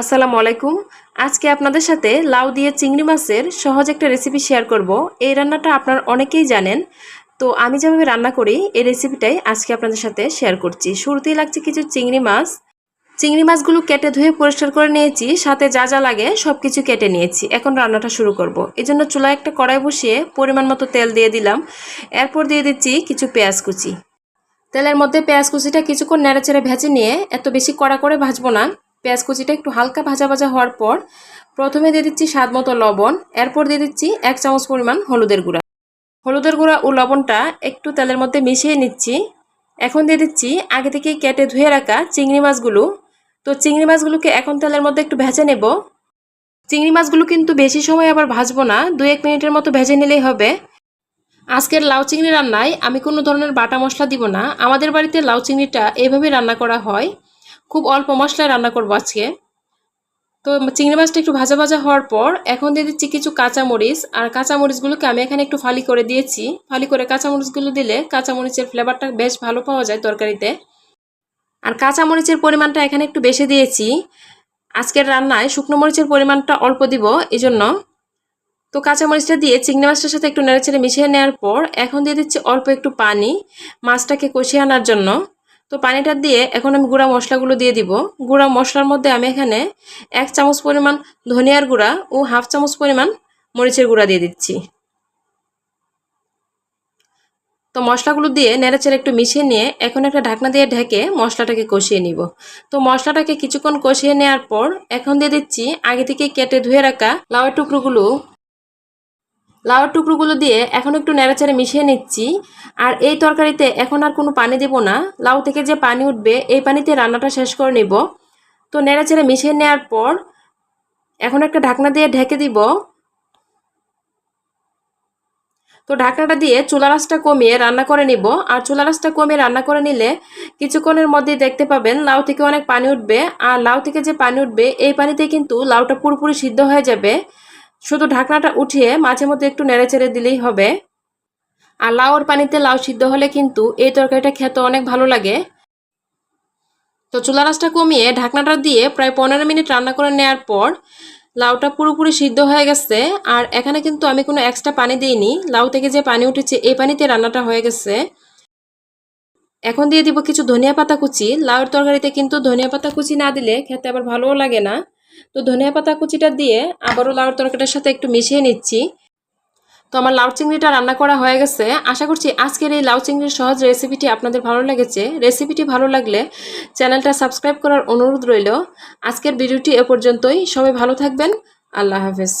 আসসালামু আলাইকুম। আজকে আপনাদের সাথে লাউ দিয়ে চিংড়ি মাছের সহজ একটা রেসিপি শেয়ার করব। এই রান্নাটা আপনার অনেকেই জানেন। তো আমি যেভাবে রান্না করি, এই রেসিপিটাই আজকে আপনাদের সাথে শেয়ার করছি। শুরুতেই লাগছে কিছু চিংড়ি মাছ। চিংড়ি মাছগুলো কেটে ধুয়ে পরিষ্কার করে নিয়েছি, সাথে যা যা লাগে সব কিছু কেটে নিয়েছি। এখন রান্নাটা শুরু করব। এই জন্য চুলায় একটা কড়াই বসিয়ে পরিমাণ মতো তেল দিয়ে দিলাম। এরপর দিয়ে দিচ্ছি কিছু পেঁয়াজ কুচি। তেলের মধ্যে পেঁয়াজ কুচিটা কিছুক্ষণ নেড়েচেড়ে ভেজে নিয়ে এত বেশি কড়া করে ভাজবো না। পেঁয়াজ কুচিটা একটু হালকা ভাজা ভাজা হওয়ার পর প্রথমে দিয়ে দিচ্ছি স্বাদ মতো লবণ, এরপর দিয়ে দিচ্ছি এক চামচ পরিমাণ হলুদের গুঁড়া। হলুদের গুঁড়া ও লবণটা একটু তেলের মধ্যে মিশিয়ে নিচ্ছি। এখন দিয়ে দিচ্ছি আগে থেকেই কেটে ধুয়ে রাখা চিংড়ি মাছগুলো। তো চিংড়ি মাছগুলোকে এখন তেলের মধ্যে একটু ভেজে নেব। চিংড়ি মাছগুলো কিন্তু বেশি সময় আবার ভাজবো না দু এক মিনিটের মতো ভেজে নিলেই হবে। আজকের লাউ চিংড়ি রান্নায় আমি কোনো ধরনের বাটা মশলা দিব না। আমাদের বাড়িতে লাউ চিংড়িটা এইভাবেই রান্না করা হয়। খুব অল্প মশলায় রান্না করব আজকে। তো চিংড়ি মাছটা একটু ভাজা ভাজা হওয়ার পর এখন দিয়ে দিচ্ছি কিছু কাঁচামরিচ, আর কাঁচামরিচগুলোকে আমি এখানে একটু ফালি করে দিয়েছি। ফালি করে কাঁচামরিচগুলো দিলে কাঁচামরিচের ফ্লেভারটা বেশ ভালো পাওয়া যায় তরকারিতে। আর কাঁচামরিচের পরিমাণটা এখানে একটু বেশি দিয়েছি। আজকের রান্নায় শুকনো মরিচের পরিমাণটা অল্প দিব এই জন্য তো কাঁচামরিচটা দিয়ে চিংড়ি মাছটার সাথে একটু নেড়েচেড়ে মিশিয়ে নেওয়ার পর এখন দিয়ে দিচ্ছি অল্প একটু পানি মাছটাকে কষিয়ে আনার জন্য। তো পানিটা দিয়ে এখন আমি গুঁড়া মশলাগুলো দিয়ে দিব। গুঁড়া মশলার মধ্যে আমি এখানে এক চামচ পরিমাণ ধনিয়ার গুঁড়া ও হাফ চামচ পরিমাণ মরিচের গুঁড়া দিয়ে দিচ্ছি। তো মশলাগুলো দিয়ে নেড়েচেড়ে একটু মিশিয়ে নিয়ে এখন একটা ঢাকনা দিয়ে ঢেকে মশলাটাকে কষিয়ে নিব। তো মশলাটাকে কিছুক্ষণ কষিয়ে নেওয়ার পর এখন দিয়ে দিচ্ছি আগে থেকে কেটে ধুয়ে রাখা লাউয়ের টুকরোগুলো লাউয়ের টুকরোগুলো দিয়ে এখন একটু নেড়াচেড়ে মিশিয়ে নিচ্ছি। আর এই তরকারিতে এখন আর কোনো পানি দেব না। লাউ থেকে যে পানি উঠবে, এই পানিতে রান্নাটা শেষ করে নেব। তো নেড়াচেড়ে মিশিয়ে নেওয়ার পর এখন একটা ঢাকনা দিয়ে ঢেকে দিব। তো ঢাকনাটা দিয়ে চুলা রাসটা কমিয়ে রান্না করে নিব। আর চুলা রাসটা কমিয়ে রান্না করে নিলে কিছুক্ষণের মধ্যে দেখতে পাবেন লাউ থেকে অনেক পানি উঠবে। আর লাউ থেকে যে পানি উঠবে, এই পানিতে কিন্তু লাউটা পুরোপুরি সিদ্ধ হয়ে যাবে। শুধু ঢাকনাটা উঠিয়ে মাঝে মধ্যে একটু নেড়ে চেড়ে দিলেই হবে। আর লাউর পানিতে লাউ সিদ্ধ হলে কিন্তু এই তরকারিটা খেতে অনেক ভালো লাগে। তো চুলা রাসটা কমিয়ে ঢাকনাটা দিয়ে প্রায় পনেরো মিনিট রান্না করে নেওয়ার পর লাউটা পুরোপুরি সিদ্ধ হয়ে গেছে। আর এখানে কিন্তু আমি কোনো এক্সট্রা পানি দিইনি। লাউ থেকে যে পানি উঠেছে, এই পানিতে রান্নাটা হয়ে গেছে। এখন দিয়ে দিব কিছু ধনিয়া পাতা কুচি। লাউর তরকারিতে কিন্তু ধনিয়া পাতা কুচি না দিলে খেতে আবার ভালোও লাগে না। তো ধনিয়া পাতা কুচিটা দিয়ে আবারও লাউর তরকারিটার সাথে একটু মিশিয়ে নিচ্ছি। তো আমার লাউ চিংড়িটা রান্না করা হয়ে গেছে। আশা করছি আজকের এই লাউ চিংড়ির সহজ রেসিপিটি আপনাদের ভালো লেগেছে। রেসিপিটি ভালো লাগলে চ্যানেলটা সাবস্ক্রাইব করার অনুরোধ রইল। আজকের ভিডিওটি এ পর্যন্তই। সবাই ভালো থাকবেন। আল্লাহ হাফেজ।